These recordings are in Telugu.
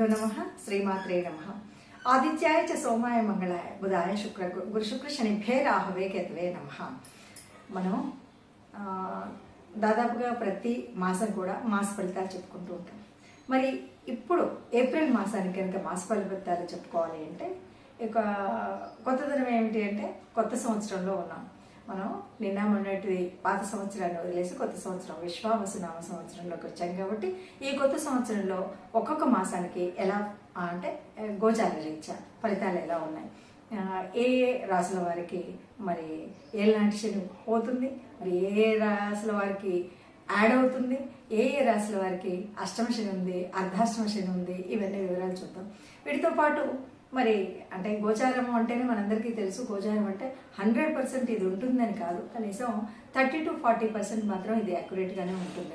గురుభ్యో నమ శ్రీమాత్రే నమ ఆదిత్యాయ చ సోమాయ మంగళాయ బుధాయ శుక్ర గురు శుక్ర శనిభ్యే రాహవే కేతవే నమ మనం దాదాపుగా ప్రతి మాసం కూడా మాస ఫలితాలు చెప్పుకుంటూ ఉంటాం. మరి ఇప్పుడు ఏప్రిల్ మాసానికి కనుక మాస ఫలితాలు చెప్పుకోవాలి అంటే ఇక కొత్త దినం ఏమిటి అంటే కొత్త సంవత్సరంలో ఉన్నాం. మనం నిన్న మొన్నటి పాత సంవత్సరాన్ని వదిలేసి కొత్త సంవత్సరం విశ్వావసు నామ సంవత్సరంలోకి వచ్చాం కాబట్టి ఈ కొత్త సంవత్సరంలో ఒక్కొక్క మాసానికి ఎలా అంటే గోచార రీత్యా ఫలితాలు ఎలా ఉన్నాయి? ఏ ఏ రాసుల వారికి మరి ఏలాంటి శని పోతుంది? మరి ఏ ఏ రాసుల వారికి యాడ్ అవుతుంది? ఏ ఏ రాశుల వారికి అష్టమ శని ఉంది అర్ధాష్టమ శని ఉంది? ఇవన్నీ వివరాలు చూద్దాం. వీటితో పాటు మరి అంటే గోచారము అంటేనే మనందరికీ తెలుసు గోచారం అంటే హండ్రెడ్ పర్సెంట్ ఇది ఉంటుందని కాదు కనీసం థర్టీ టు ఫార్టీ పర్సెంట్ మాత్రం ఇది యాక్యురేట్గానే ఉంటుంది.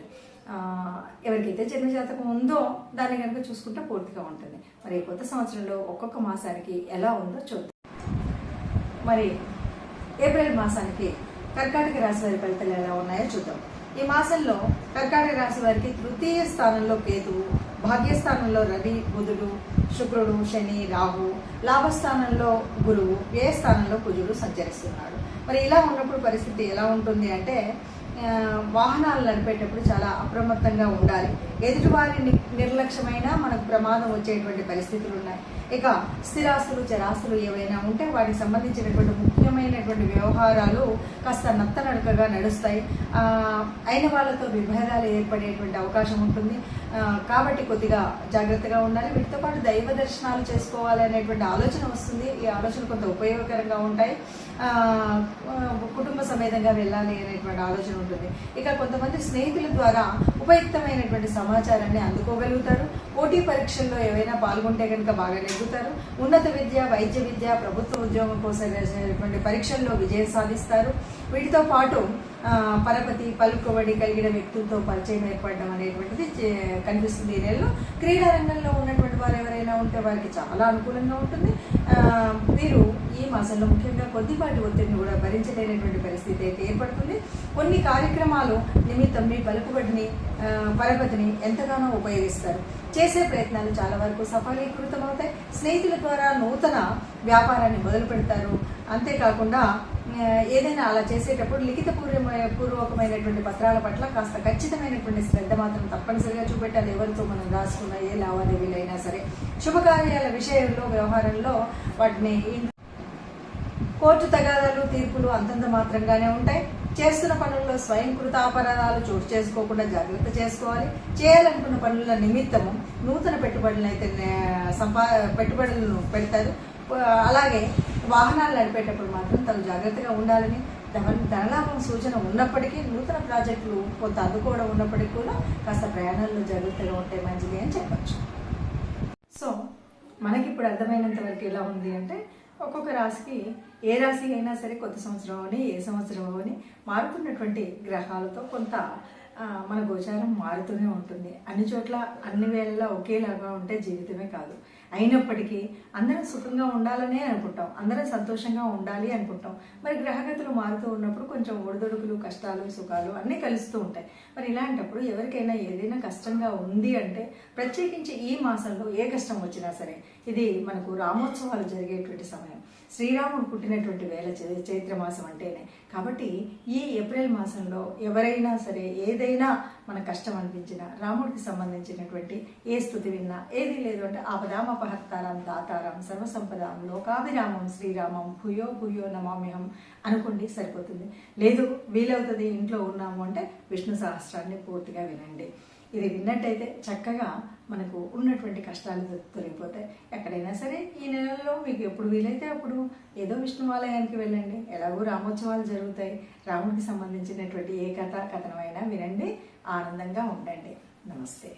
ఆ, ఎవరికైతే జన్మజాతకం ఉందో దాన్ని కనుక చూసుకుంటే పూర్తిగా ఉంటుంది. మరి కొత్త సంవత్సరంలో ఒక్కొక్క మాసానికి ఎలా ఉందో చూద్దాం. మరి ఏప్రిల్ మాసానికి కర్కాటక రాశి వారి ఫలితాలు ఎలా ఉన్నాయో చూద్దాం. ఈ మాసంలో కర్కాటక రాశి వారికి తృతీయ స్థానంలో కేతువు భాగ్యస్థానంలో రవి బుధుడు శుక్రుడు శని రాహు లాభస్థానంలో గురువు ఏ స్థానంలో కుజుడు సంచరిస్తున్నాడు మరి ఇలా ఉన్నప్పుడు పరిస్థితి ఎలా ఉంటుంది అంటే వాహనాలు నడిపేటప్పుడు చాలా అప్రమత్తంగా ఉండాలి. ఎదుటివారి ని- నిర్లక్ష్యమైన మనకు ప్రమాదం వచ్చేటువంటి పరిస్థితులు ఉన్నాయి. ఇక స్థిరాస్తులు చరాస్తులు ఏవైనా ఉంటే వాటికి సంబంధించినటువంటి ముఖ్యమైనటువంటి వ్యవహారాలు కాస్త నత్తనడకగా నడుస్తాయి. అయిన వాళ్ళతో విభేదాలు ఏర్పడేటువంటి అవకాశం ఉంటుంది. కాబట్టి కొద్దిగా జాగ్రత్తగా ఉండాలి. వీటితో పాటు దైవ దర్శనాలు చేసుకోవాలి అనేటువంటి ఆలోచన వస్తుంది. ఈ ఆలోచన కొంత ఉపయోగకరంగా ఉంటాయి. కుటుంబ సమేతంగా వెళ్ళాలి అనేటువంటి ఆలోచన ఉంటుంది. ఇక కొంతమంది స్నేహితుల ద్వారా ఉపయుక్తమైనటువంటి సమాచారాన్ని అందుకోగలుగుతారు. పోటీ పరీక్షల్లో ఏవైనా పాల్గొంటే కనుక బాగానే ఎదుగుతారు ఉన్నత విద్య వైద్య విద్య ప్రభుత్వ ఉద్యోగం కోసం పరీక్షల్లో విజయం సాధిస్తారు. వీటితో పాటు పరపతి పలుకుబడి కలిగిన వ్యక్తులతో పరిచయం ఏర్పడడం అనేటువంటిది చే- కనిపిస్తుంది ఏరియాలో నెలలో క్రీడా రంగంలో ఉన్నటువంటి వారు ఎవరైనా ఉంటే వారికి చాలా అనుకూలంగా ఉంటుంది. మీరు ఈ మాసంలో ముఖ్యంగా కొద్దిపాటి ఒత్తిడిని కూడా భరించలేనటువంటి పరిస్థితి అయితే ఏర్పడుతుంది. కొన్ని కార్యక్రమాలు నిమిత్తం మీ పలుకుబడిని పరపతిని ఎంతగానో ఉపయోగిస్తారు. చేసే ప్రయత్నాలు చాలా వరకు సఫలీకృతం అవుతాయి స్నేహితుల ద్వారా నూతన వ్యాపారాన్ని మొదలు పెడతారు అంతేకాకుండా ఏదైనా అలా చేసేటప్పుడు లిఖిత పూర్వ పూర్వకమైనటువంటి పత్రాల పట్ల కాస్త ఖచ్చితమైనటువంటి శ్రద్ధ మాత్రం తప్పనిసరిగా చూపెట్టాలి. ఎవరితో మనం రాసుకున్న ఏ లావాదేవీలైనా సరే. శుభకార్యాల విషయంలో వ్యవహారంలో వాటిని కోర్టు తగాదాలు తీర్పులు అంతంత మాత్రంగానే ఉంటాయి. చేస్తున్న పనుల్లో స్వయంకృత అపరాధాలు చోటు చేసుకోకుండా జాగ్రత్త చేసుకోవాలి. చేయాలనుకున్న పనుల నిమిత్తము నూతన పెట్టుబడులను అయితే సంపా పెట్టుబడులను పెడతారు. అలాగే వాహనాలు నడిపేటప్పుడు మాత్రం తను జాగ్రత్తగా ఉండాలని ధన ధనలాభం సూచన ఉన్నప్పటికీ నూతన ప్రాజెక్టులు కొంత అందుకోవడం ఉన్నప్పటికీ కూడా కాస్త ప్రయాణాల్లో జాగ్రత్తగా ఉంటే మంచిది అని చెప్పచ్చు. సో మనకి ఇప్పుడు అర్థమైనంత వరకు ఎలా ఉంది అంటే ఒక్కొక్క రాశికి ఏ రాశి అయినా సరే కొత్త సంవత్సరం అని ఏ సంవత్సరం అని మారుతున్నటువంటి గ్రహాలతో కొంత మన గోచారం మారుతూనే ఉంటుంది. అన్ని చోట్ల అన్ని వేళలా ఒకేలాగా ఉంటే జీవితమే కాదు. అయినప్పటికీ అందరం సుఖంగా ఉండాలనే అనుకుంటాం. అందరం సంతోషంగా ఉండాలి అనుకుంటాం. మరి గ్రహగతులు మారుతూ ఉన్నప్పుడు కొంచెం ఒడిదొడుకులు కష్టాలు సుఖాలు అన్నీ కలుస్తూ ఉంటాయి. మరి ఇలాంటప్పుడు ఎవరికైనా ఏదైనా కష్టంగా ఉంది అంటే ప్రత్యేకించి ఈ మాసంలో ఏ కష్టం వచ్చినా సరే ఇది మనకు రామోత్సవాలు జరిగేటువంటి సమయం. శ్రీరాముడు పుట్టినటువంటి వేళ చైత్ర మాసం అంటేనే. కాబట్టి ఈ ఏప్రిల్ మాసంలో ఎవరైనా సరే ఏదైనా మన కష్టం అనిపించినా రాముడికి సంబంధించినటువంటి ఏ స్థుతి విన్నా ఏది లేదు అంటే ఆపదామపహత్తారం దాతారం సర్వసంపదాం లోకాభిరామం శ్రీరామం భూయో భూయో నమామ్యహం అనుకోండి సరిపోతుంది లేదు వీలవుతుంది ఇంట్లో ఉన్నాము అంటే విష్ణు సహస్రాన్ని పూర్తిగా వినండి ఇది విన్నట్టయితే చక్కగా మనకు ఉన్నటువంటి కష్టాలు తొలగిపోతాయి ఎక్కడైనా సరే ఈ నెలలో మీకు ఎప్పుడు వీలైతే అప్పుడు ఏదో విష్ణువాలయానికి వెళ్ళండి ఎలాగో రామోత్సవాలు జరుగుతాయి రాముడికి సంబంధించినటువంటి ఏ కథ కథనమైనా వినండి ఆనందంగా ఉండండి నమస్తే